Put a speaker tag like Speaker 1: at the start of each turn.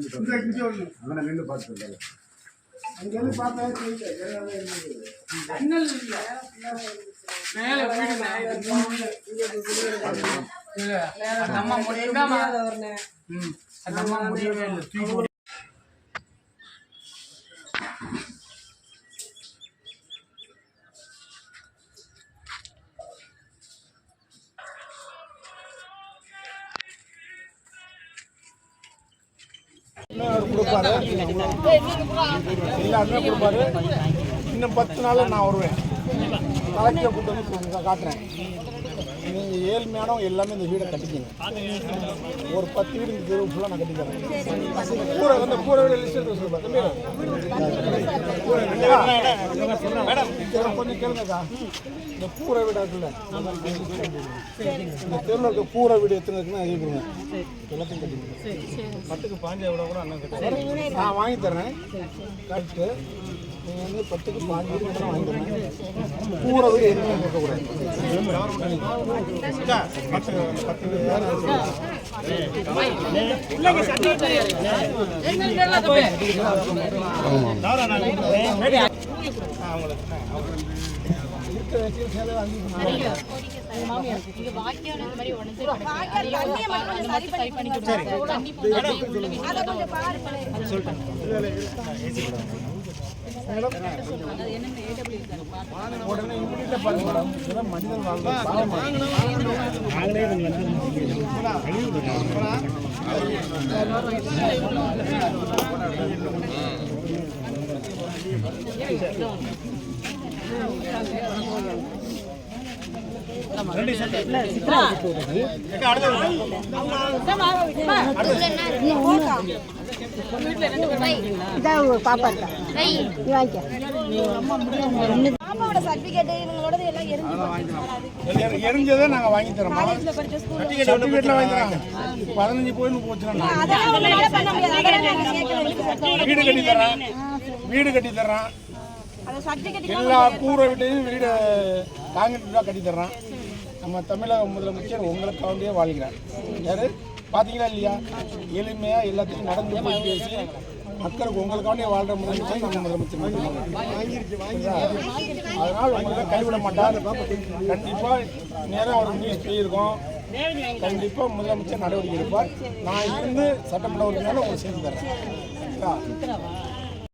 Speaker 1: அங்கே நின்று பார்த்து
Speaker 2: மேல வீடு மேல அம்மா ம் அந்த அம்மா முடியவே இல்லை
Speaker 3: கொடுப்பாரு. எல்லாருமே கொடுப்பாரு. இன்னும் பத்து நாளில் நான் வருவேன். கலெக்டரை கூட்டு வந்து காட்டுறேன். நீங்கள் ஏழ்மையானவங்க எல்லாமே இந்த வீடை கட்டிக்கிங்க. ஒரு பத்து வீடு இந்த தெருவு ஃபுல்லாக நான் கட்டிக்கிறேன். கூரை வந்து கூரை வீடு லிஸ்ட் எடுத்து சொல்லுப்பா மேடம் கொஞ்சம் கேளுங்கக்கா இந்த கூரை வீடு இருக்குல்ல? இந்த தெருவில் இருக்க கூரை வீடு எத்தனை இருக்குன்னு கொடுங்க. எல்லாத்தையும் கட்டிக்கணும் பத்துக்கு பாஞ்சு எவ்வளோ கூட அண்ணன் கட்டுறேன் நான் வாங்கி தர்றேன் கட்டு. நீங்கள் வந்து பத்துக்கு பாஞ்சு வீடு மட்டும் வாங்கி தரேன். கூரை வீடு எதுவுமே இருக்கக்கூடாது அக்கா, பத்து பத்து வீடு
Speaker 4: எல்லாம் எரிஞ்சு
Speaker 3: எரிஞ்சதை நாங்கள் வாங்கி தரோம்
Speaker 4: காலேஜ்ல படிச்ச school ல.
Speaker 3: சர்டிஃபிகேட்டில் வாங்கி தராங்க பதினஞ்சு போயின்னு போச்சுன்னா. வீடு கட்டி வீடு கட்டி தர்றேன். எல்லா கூரை வீட்டையும் வீடு காங்கிரீட் வீடாக கட்டி தர்றேன். நம்ம தமிழக முதலமைச்சர் உங்களுக்காண்டியே வாழ்கிறார். யாரு? பார்த்தீங்களா இல்லையா? எளிமையாக எல்லாத்தையும் நடந்து போய் பேசி மக்களுக்கு உங்களுக்காண்டியே வாழ்கிற முதலமைச்சர் நம்ம முதலமைச்சர். அதனால் உங்களை கைவிட மாட்டார். கண்டிப்பாக நேரம் அவர் நியூஸ் போயிருக்கோம். கண்டிப்பாக முதலமைச்சர் நடவடிக்கை எடுப்பார். நான் இருந்து சட்டமன்ற உறுப்பினர் உங்களுக்கு செஞ்சு தரேன்?